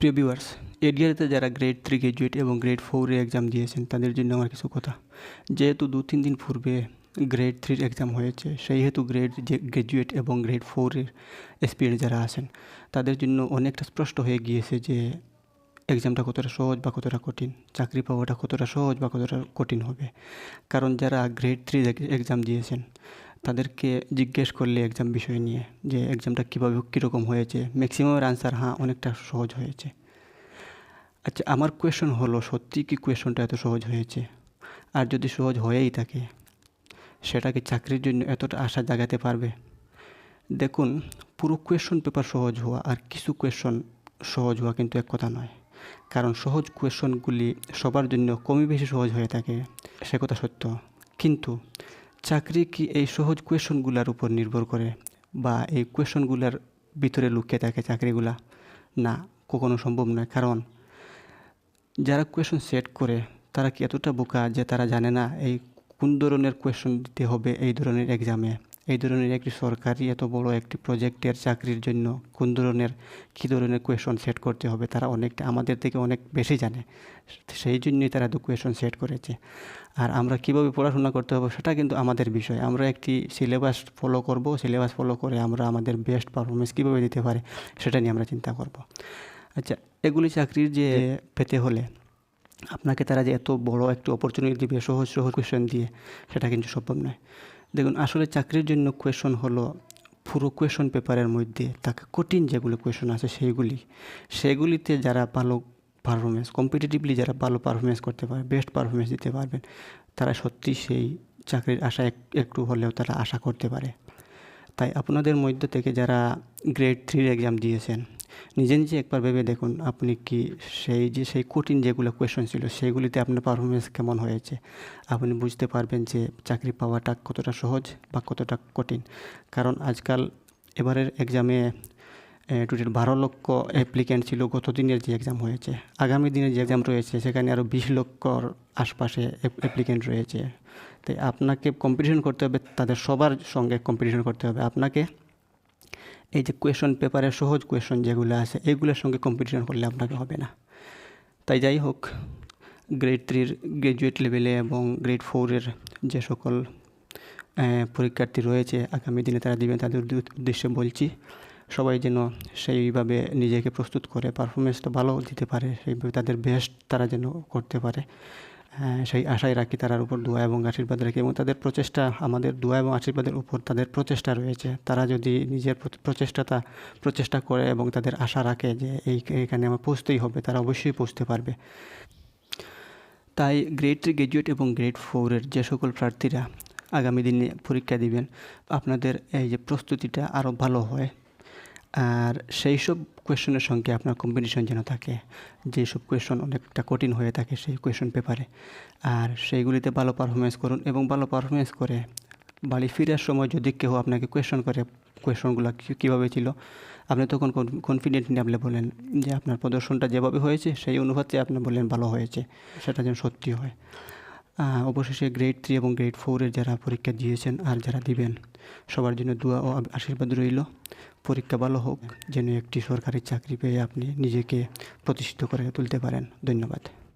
প্রিয় ভিউয়ার্স এডিআরতে যারা গ্রেড থ্রি গ্র্যাজুয়েট এবং গ্রেড ফোরে এক্সাম দিয়েছেন, তাদের জন্য আমার কিছু কথা। যেহেতু দু তিন দিন পূর্বে গ্রেড থ্রির এক্সাম হয়েছে সেই হেতু গ্রেড যে গ্র্যাজুয়েট এবং গ্রেড ফোরের এসপিএড যারা আছেন, তাদের জন্য অনেকটা স্পষ্ট হয়ে গিয়েছে যে এক্সামটা কতটা সহজ বা কতটা কঠিন, চাকরি পাওয়াটা কতটা সহজ বা কতটা কঠিন হবে। কারণ যারা গ্রেড থ্রি এক্সাম দিয়েছেন তাদেরকে জিজ্ঞেস করলে এক্সাম বিষয় নিয়ে যে এক্সামটা কীভাবে কীরকম হয়েছে? ম্যাক্সিমামের আনসার হ্যাঁ অনেকটা সহজ হয়েছে। আচ্ছা আমার কোয়েশন হলো, সত্যি কি কোয়েশনটা এত সহজ হয়েছে? আর যদি সহজ হয়েই থাকে সেটাকে চাকরির জন্য এতটা আশা জাগাতে পারবে? দেখুন, পুরো কোয়েশন পেপার সহজ হওয়া আর কিছু কোয়েশন সহজ হওয়া কিন্তু এক কথা নয়। কারণ সহজ কোয়েশনগুলি সবার জন্য কমই বেশি সহজ হয়ে থাকে, সে কথা সত্য। কিন্তু চাকরি কি এই সহজ কোয়েশনগুলোর উপর নির্ভর করে বা এই কোয়েশনগুলোর ভিতরে লুকিয়ে থাকে চাকরিগুলা? না, কখনো সম্ভব নয়। কারণ যারা কোয়েশন সেট করে, তারা কি এতটা বোকা যে তারা জানে না এই কোন ধরনের কোয়েশন দিতে হবে এই ধরনের এক্সামে? এই ধরনের একটি সরকারি এত বড় একটি প্রজেক্টের চাকরির জন্য কোন ধরনের, কী ধরনের কোয়েশন সেট করতে হবে, তারা অনেকটা আমাদের থেকে অনেক বেশি জানে। সেই জন্যই তারা দু কোয়েশন সেট করেছে। আর আমরা কীভাবে পড়াশোনা করতে হবে সেটা কিন্তু আমাদের বিষয়। আমরা একটি সিলেবাস ফলো করব সিলেবাস ফলো করে আমরা আমাদের বেস্ট পারফরমেন্স কীভাবে দিতে পারি সেটা নিয়ে আমরা চিন্তা করব। আচ্ছা এগুলি চাকরির যে পেতে হলে আপনাকে তারা যে এত বড় একটু অপরচুনিটি দিবে সহজ সহজ কোয়েশন দিয়ে সেটা কিন্তু সম্ভব নয়। দেখুন, আসলে চাকরির জন্য কোয়েশন হলো পুরো কোয়েশন পেপারের মধ্যে তাকে কঠিন যেগুলো কোয়েশন আছে সেইগুলি। সেগুলিতে যারা ভালো পারফরমেন্স কম্পিটিটিভলি যারা ভালো পারফরমেন্স করতে পারে বেস্ট পারফরমেন্স দিতে পারবেন, তারা সত্যি সেই চাকরির আশা একটু হলেও তারা আশা করতে পারে। তাই আপনাদের মধ্যে থেকে যারা গ্রেড থ্রির এক্সাম দিয়েছেন নিজে নিজে একবার ভেবে দেখুন আপনি কি সেই যে সেই কঠিন যেগুলো কোয়েশন ছিল, সেগুলিতে আপনার পারফরমেন্স কেমন হয়েছে? আপনি বুঝতে পারবেন যে চাকরি পাওয়াটা কতটা সহজ বা কতটা কঠিন। কারণ আজকাল এবারের এক্সামে টোটাল বারো লক্ষ অ্যাপ্লিক্যান্ট ছিল গত দিনের যে এক্সাম হয়েছে। আগামী দিনের যে এক্সাম রয়েছে, সেখানে আরও বিশ লক্ষর আশপাশে অ্যাপ্লিক্যান্ট রয়েছে। তাই আপনাকে কম্পিটিশন করতে হবে, তাদের সবার সঙ্গে কম্পিটিশন করতে হবে। আপনাকে এই যে কোয়েশন পেপারের সহজ কোয়েশন যেগুলো আছে, এগুলোর সঙ্গে কম্পিটিশন করলে আপনাকে হবে না। তাই যাই হোক গ্রেড থ্রির গ্র্যাজুয়েট লেভেলে এবং গ্রেড ফোরের যে সকল পরীক্ষার্থী রয়েছে, আগামী দিনে তারা দিবেন তাদের উদ্দেশ্যে বলছি, সবাই যেন সেইভাবে নিজেকে প্রস্তুত করে পারফরমেন্সটা ভালো দিতে পারে, সেইভাবে তাদের বেস্ট তারা যেন করতে পারে। সেই আশায় রাখি তারার উপর দোয়া এবং আশীর্বাদ রাখি এবং তাদের প্রচেষ্টা, আমাদের দোয়া এবং আশীর্বাদের উপর তাদের প্রচেষ্টা রয়েছে। তারা যদি নিজের প্রচেষ্টাটা, প্রচেষ্টা করে এবং তাদের আশা রাখে যে এই, এখানে আমার পৌঁছতেই হবে, তারা অবশ্যই পৌঁছতে পারবে। তাই গ্রেড থ্রি গ্র্যাজুয়েট এবং গ্রেড ফোরের যে সকল প্রার্থীরা আগামী দিনে পরীক্ষা দিবেন, আপনাদের এই যে প্রস্তুতিটা আরও ভালো হয়। আর সেই সব কোয়েশনের সঙ্গে আপনার কম্পিটিশন যেন থাকে যেসব কোয়েশন অনেকটা কঠিন হয়ে থাকে সেই কোয়েশন পেপারে। আর সেইগুলিতে ভালো পারফরমেন্স করুন এবং ভালো পারফরমেন্স করে বাড়ি ফিরার সময় যদি কেউ আপনাকে কোয়েশন করে, কোয়েশনগুলো কীভাবে ছিল, আপনি তখন কনফিডেন্ট নিয়ে আপনি বলেন যে আপনার প্রদর্শনটা যেভাবে হয়েছে, সেই অনুপাতে আপনি বললেন ভালো হয়েছে, সেটা যেন সত্যি হয়। অবশেষে গ্রেড থ্রি এবং গ্রেড ফোরের যারা পরীক্ষা দিয়েছেন আর যারা দিবেন, সবার জন্য দোয়া ও আশীর্বাদ রইল। পরীক্ষা ভালো হোক, যেন একটি সরকারি চাকরি পেয়ে আপনি নিজেকে প্রতিষ্ঠিত করে তুলতে পারেন। ধন্যবাদ।